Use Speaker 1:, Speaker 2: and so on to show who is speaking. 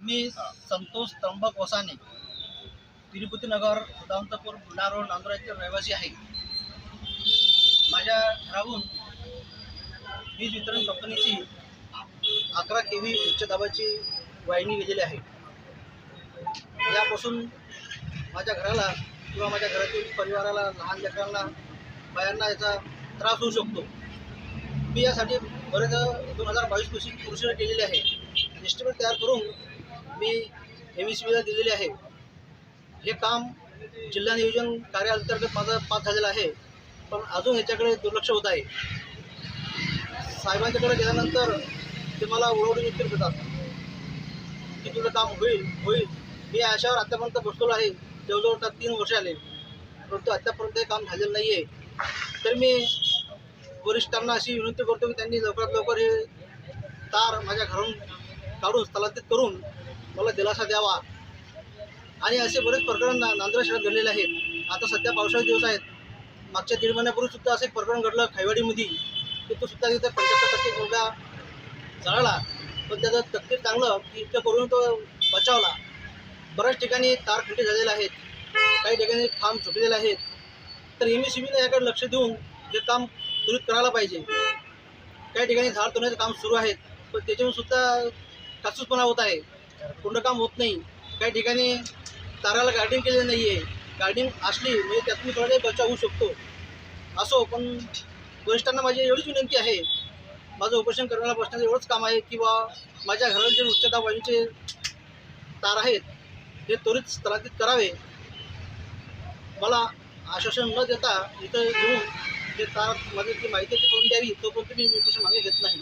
Speaker 1: मी Santosh Trimbak वसाने Tirupati Nagar Udantpur Buldhana road Nandur येथील रहिवासी आहे. माझ्या घराहून वीज वितरण कंपनीची अकरा के व्ही उच्च दाबाची वाहिनी गेलेली आहे. यापासून माझ्या घराला किंवा माझ्या घरातील परिवाराला लहान लेकरांना बायांना याचा त्रास होऊ शकतो. मी यासाठी बरेच दोन हजार बावीसपासून कृषी केलेली आहे. एस्टिमेट तयार करून मी एम एस बीला दिलेली आहे. हे काम जिल्हा नियोजन कार्याअंतर्गत माझं पास झालेलं आहे. पण अजून ह्याच्याकडे दुर्लक्ष होत आहे. साहेबांच्याकडे गेल्यानंतर ते मला उडवडून उत्तर देतात की तुझं काम होईल होईल. मी अशावर आतापर्यंत बसलेलो आहे. जवळजवळ आता तीन वर्ष आले. परंतु आत्तापर्यंत हे काम झालेलं नाही आहे तर मी वरिष्ठांना अशी विनंती करतो की त्यांनी लवकरात लवकर हे तार माझ्या घरून काढून स्थलांतरित करून मला दिलासा द्यावा. आणि असे बरेच प्रकरण ना नांद्रा शहरात घडलेले आहेत. आता सध्या पावसाळी दिवस आहेत. मागच्या दीड महिन्यापूर्वी सुद्धा असं एक प्रकरण घडलं खायवाडीमध्ये की तो सुद्धा तिथं पंच्याहत्तर टक्के मुलगा जळाला. पण त्याचं तकदीर चांगलं की इतकं करून तो बचावला. बऱ्याच ठिकाणी तार खंडी झालेले आहेत. काही ठिकाणी खांब झुकलेले आहेत. तर एम एस सी बीने याकडे लक्ष देऊन हे काम त्वरित करायला पाहिजे. काही ठिकाणी झाड तोडण्याचं काम सुरू आहे पण त्याच्यावर सुद्धा कासूसपणा होत आहे. पूर्ण काम होत नाही. काही ठिकाणी ताराला गार्डिंग केलेलं नाही आहे गार्डिंग असली म्हणजे त्यातून थोडा बचाव होऊ शकतो. असो पण वरिष्ठांना माझी एवढीच विनंती आहे. माझं उपोषण करण्याला बसण्याचं एवढंच काम आहे किंवा माझ्या घराचे जे उच्चता वायूचे तार आहेत ते त्वरित स्थलांतरित करावे. मला आश्वासन न देता इथं येऊन जे तार माझी जी माहिती ती करून द्यावी तोपर्यंत मी उपोषण मागे घेत नाही.